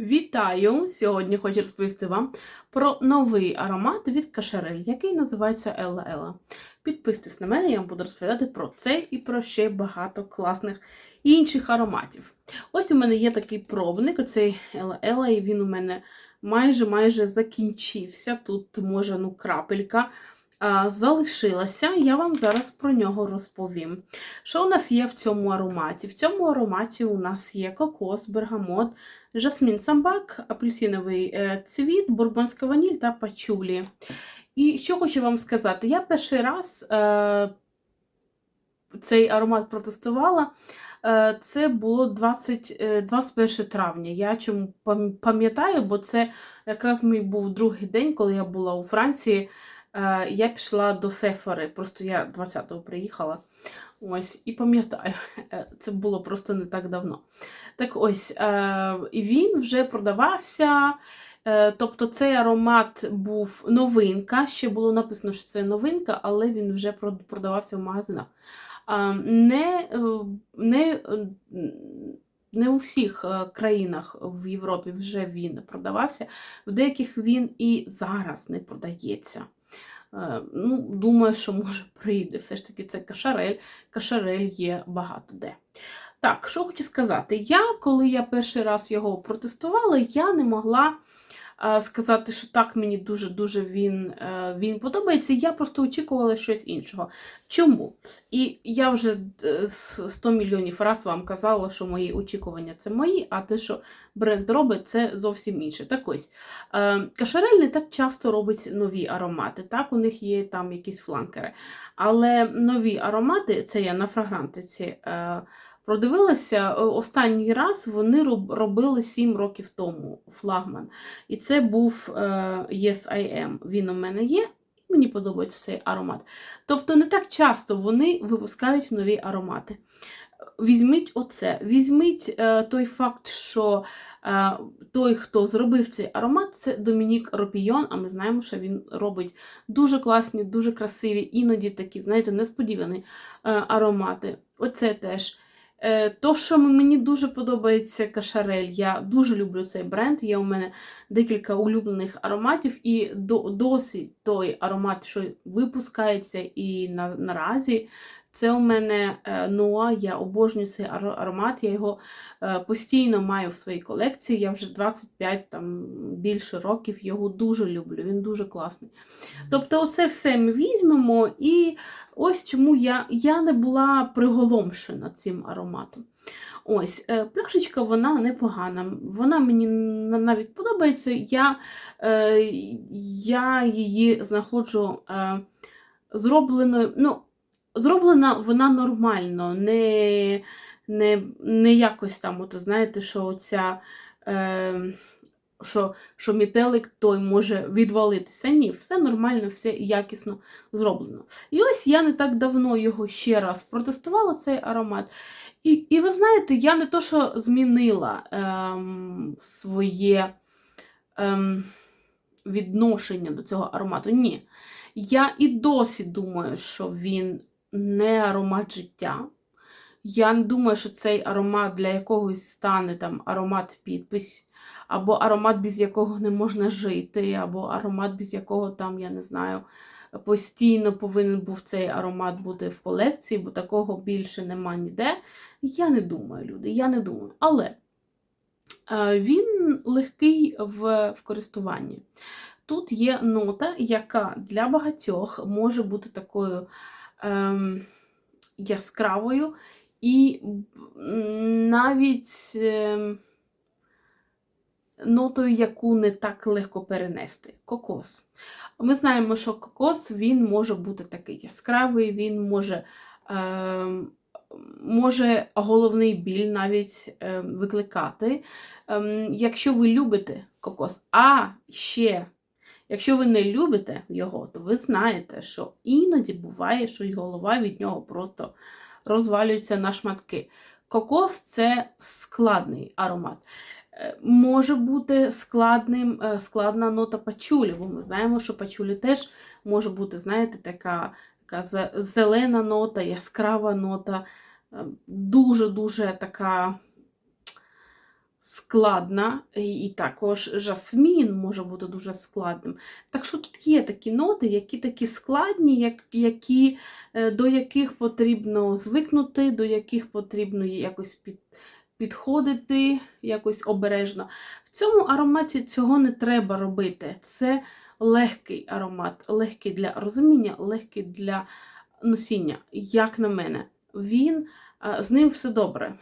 Вітаю! Сьогодні хочу розповісти вам про новий аромат від Кашарель, який називається Елла Елла. Підписуйтесь на мене, я вам буду розповідати про це і про ще багато класних інших ароматів. Ось у мене є такий пробник, оцей Елла Елла, і він у мене майже майже закінчився. Тут, може, ну, крапелька залишилася. Я вам зараз про нього розповім. Що у нас є в цьому ароматі? В цьому ароматі у нас є кокос, бергамот, жасмін самбак, апельсиновий е, цвіт, бурбонська ваніль та пачулі. І що хочу вам сказати, я перший раз е, цей аромат протестувала. Е, Це було 20, е, 21 травня. Я чому пам'ятаю, бо це якраз мій був другий день, коли я була у Франції. Е, Я пішла до Сефари, просто я 20-го приїхала. Ось, і пам'ятаю, е, це було просто не так давно. Так ось, е, і він вже продавався. Тобто цей аромат був новинка. Ще було написано, що це новинка, але він вже продавався в магазинах. Не, не, не у всіх країнах в Європі вже він продавався, в деяких він і зараз не продається. Е, Ну, Думаю, що може прийде. Все ж таки, це кашарель. Кашарель є багато де. Так, що хочу сказати, я, коли я перший раз його протестувала, я не могла сказати, що так мені дуже-дуже він, е, він подобається. Я просто очікувала щось іншого. Чому? І я вже е, 100 мільйонів раз вам казала, що мої очікування це мої, а те, що бренд робить, це зовсім інше. Так ось, е, Кашарель не так часто робить нові аромати. Так, у них є там якісь фланкери. Але нові аромати, це я на фрагрантиці. Продивилася е, останній раз вони робили 7 років тому флагман. І це був е, Yes I Am. Він у мене є, мені подобається цей аромат. Тобто не так часто вони випускають нові аромати. Візьміть оце, візьміть е, той факт, що е, той, хто зробив цей аромат, це Домінік Ропійон, а ми знаємо, що він робить дуже класні, дуже красиві, іноді такі, знаєте, несподівані е, аромати. Оце теж. Е, То, що мені дуже подобається кашарель, я дуже люблю цей бренд. Є у мене декілька улюблених ароматів, і до, досі той аромат, що випускається і на, наразі, це у мене е, Ноа. Я обожнюю цей аромат. Я його е, постійно маю в своїй колекції. Я вже 25 там більше років його дуже люблю. Він дуже класний. Тобто, оце все ми візьмемо, і ось чому я, я не була приголомшена цим ароматом. Ось, е, пляшечка вона непогана. Вона мені навіть подобається. Я, я її знаходжу зробленою. Ну, зроблена вона нормально, не, не, не якось там, от, знаєте, що оця. Е, що, що мітелик той може відвалитися. Ні, все нормально, все якісно зроблено. І ось я не так давно його ще раз протестувала, цей аромат. І, і ви знаєте, я не то, що змінила ем, своє ем, відношення до цього аромату. Ні. Я і досі думаю, що він не аромат життя. Я не думаю, що цей аромат для якогось стане там аромат підпис, або аромат, без якого не можна жити, або аромат, без якого там, я не знаю, постійно повинен був цей аромат бути в колекції, бо такого більше нема ніде. Я не думаю, люди, я не думаю. Але е, він легкий в, в користуванні. Тут є нота, яка для багатьох може бути такою ем, яскравою і навіть ем, нотою, яку не так легко перенести. Кокос. Ми знаємо, що кокос він може бути такий яскравий, він може, ем, може головний біль навіть ем, викликати. Якщо ви любите кокос, а ще. Якщо ви не любите його, то ви знаєте, що іноді буває, що й голова від нього просто розвалюється на шматки. Кокос це складний аромат. Е, Може бути складним, е, складна нота пачулі, бо ми знаємо, що пачулі теж може бути, знаєте, така, така зелена нота, яскрава нота, е, дуже-дуже така складна, і також жасмін може бути дуже складним. Так що тут є такі ноти, які такі складні, як, які, е, до яких потрібно звикнути, до яких потрібно якось під, підходити якось обережно. В цьому ароматі цього не треба робити. Це легкий аромат, легкий для розуміння, легкий для носіння, як на мене. Він з ним все добре.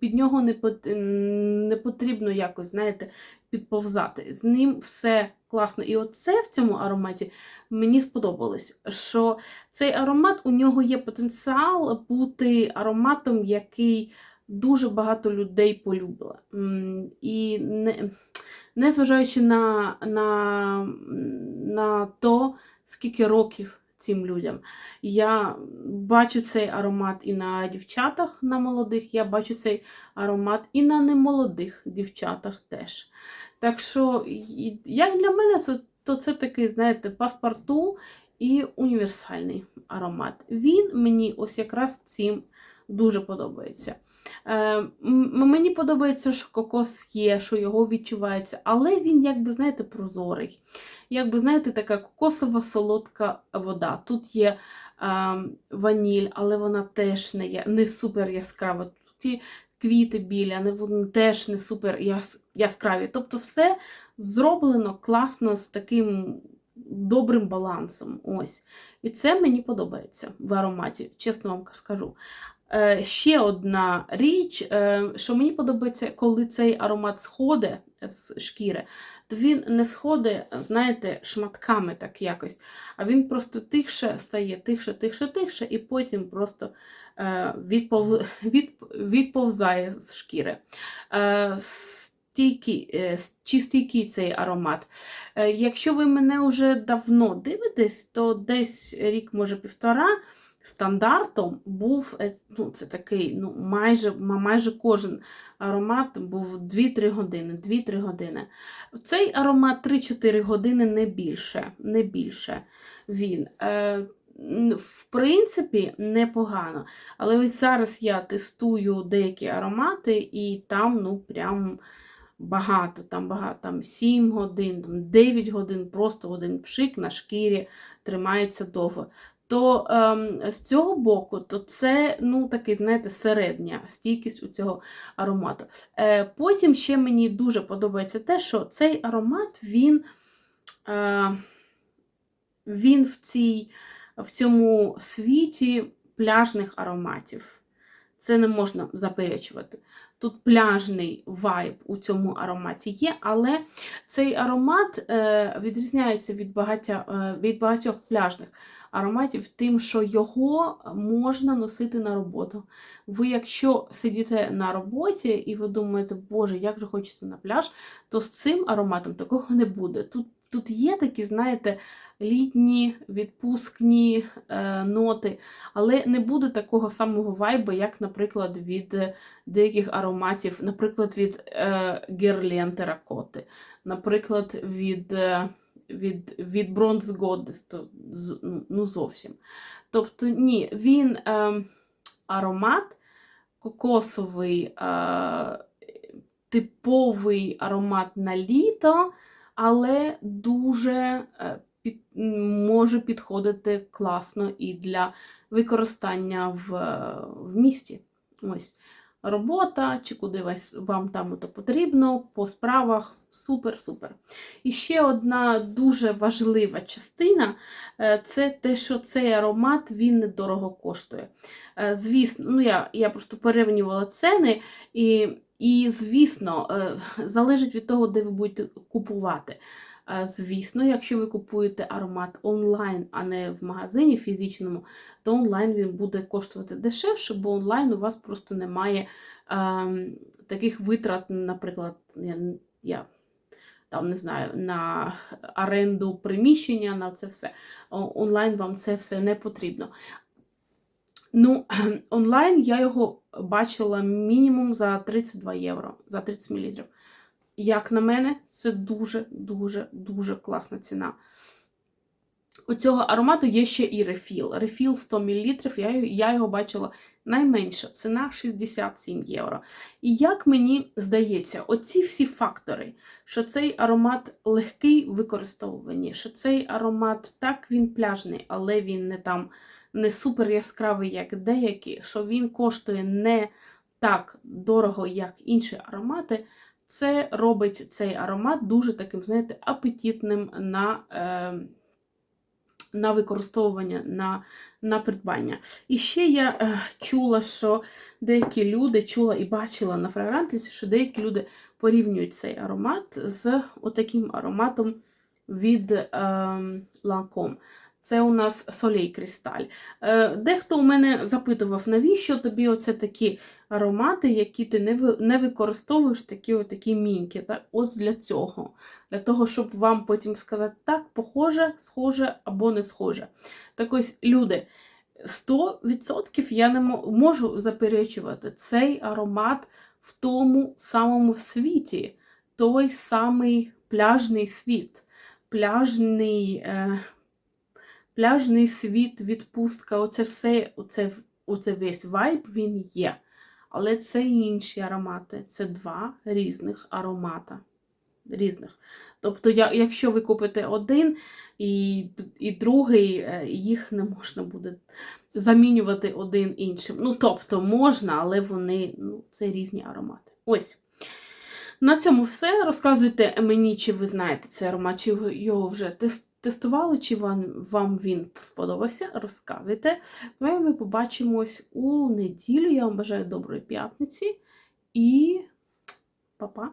Під нього не, потрібно якось, знаєте, підповзати. З ним все класно. І оце в цьому ароматі мені сподобалось, що цей аромат у нього є потенціал бути ароматом, який дуже багато людей полюбило. М, І не, незважаючи на, на, на то, скільки років цим людям. Я бачу цей аромат і на дівчатах, на молодих, я бачу цей аромат і на немолодих дівчатах теж. Так що, як для мене, то це такий, знаєте, паспорту і універсальний аромат. Він мені ось якраз цим дуже подобається. Е, мені подобається, що кокос є, що його відчувається, але він, якби, знаєте, прозорий. Якби, знаєте, така кокосова солодка вода. Тут є е, ваніль, але вона теж не, є, не супер яскрава. Тут є квіти біля, вони теж не супер яс, яскраві. Тобто все зроблено класно з таким добрим балансом. Ось. І це мені подобається в ароматі, чесно вам скажу. Е, ще одна річ, е, що мені подобається, коли цей аромат сходить з шкіри, то він не сходить, знаєте, шматками так якось, а він просто тихше стає, тихше, тихше, тихше, і потім просто е, відпов... від... відповзає з шкіри. Стійкий, чи стійкий цей аромат. Якщо ви мене вже давно дивитесь, то десь рік, може півтора, стандартом був е, ну, це такий, ну, майже, майже кожен аромат був 2-3 години. 2-3 години. Цей аромат 3-4 години не більше. Не більше він. Е, в принципі, непогано. Але ось зараз я тестую деякі аромати, і там, ну, прям багато, там багато, там 7 годин, там 9 годин, просто один пшик на шкірі тримається довго. То ем, з цього боку, то це ну, такий, знаєте, середня стійкість у цього аромату. Е, потім ще мені дуже подобається те, що цей аромат, він, е, він в, цій, в цьому світі пляжних ароматів. Це не можна заперечувати. Тут пляжний вайб у цьому ароматі є, але цей аромат е, відрізняється від, багаття, е, від багатьох пляжних ароматів тим, що його можна носити на роботу. Ви, якщо сидите на роботі і ви думаєте, Боже, як же хочеться на пляж, то з цим ароматом такого не буде. Тут, тут є такі, знаєте, літні відпускні е, ноти, але не буде такого самого вайбу, як, наприклад, від деяких ароматів, наприклад, від е, Герлен теракоти, наприклад, від. Е, від, від Goddess, то, ну зовсім. Тобто, ні, він е, аромат кокосовий, е, типовий аромат на літо, але дуже е, під, може підходити класно і для використання в, в місті. Ось робота, чи куди вам там то потрібно, по справах. Супер-супер. І ще одна дуже важлива частина е, це те, що цей аромат він недорого коштує. Е, Звісно, ну я, я просто порівнювала ціни, і, і звісно, е, залежить від того, де ви будете купувати. Е, Звісно, якщо ви купуєте аромат онлайн, а не в магазині фізичному, то онлайн він буде коштувати дешевше, бо онлайн у вас просто немає ем, таких витрат, наприклад, я, я там не знаю, на оренду приміщення, на це все. Онлайн вам це все не потрібно. Ну, онлайн я його бачила мінімум за 32 євро, за 30 мл. Як на мене, це дуже, дуже, дуже класна ціна. У цього аромату є ще і рефіл. Рефіл 100 мл, я, я його бачила найменша ціна 67 євро. І як мені здається, оці всі фактори, що цей аромат легкий в використовуванні, що цей аромат так він пляжний, але він не там не супер яскравий, як деякі, що він коштує не так дорого, як інші аромати. Це робить цей аромат дуже таким, знаєте, апетитним на, е, на використовування, на, на придбання. І ще я е, чула, що деякі люди чула і бачила на фрагрантиці, що деякі люди порівнюють цей аромат з отаким ароматом від е, Lancome. Це у нас солей кристаль. Е, дехто у мене запитував, навіщо тобі оце такі аромати, які ти не, використовуєш, такі отакі міньки. Так? Ось для цього. Для того, щоб вам потім сказати, так, похоже, схоже або не схоже. Так ось, люди, 100% я не можу заперечувати цей аромат в тому самому світі, той самий пляжний світ, пляжний, е, пляжний світ, відпустка, оце все, оце, оце весь вайб він є. Але це інші аромати. Це два різних аромата. Різних. Тобто, якщо ви купите один і, і другий, е, їх не можна буде замінювати один іншим. Ну, тобто, можна, але вони ну, це різні аромати. Ось. На цьому все. Розказуйте мені, чи ви знаєте цей аромат, чи ви його вже тестували, чи вам, вам він сподобався. Розказуйте. Ми, ми побачимось у неділю. Я вам бажаю доброї п'ятниці і па-па!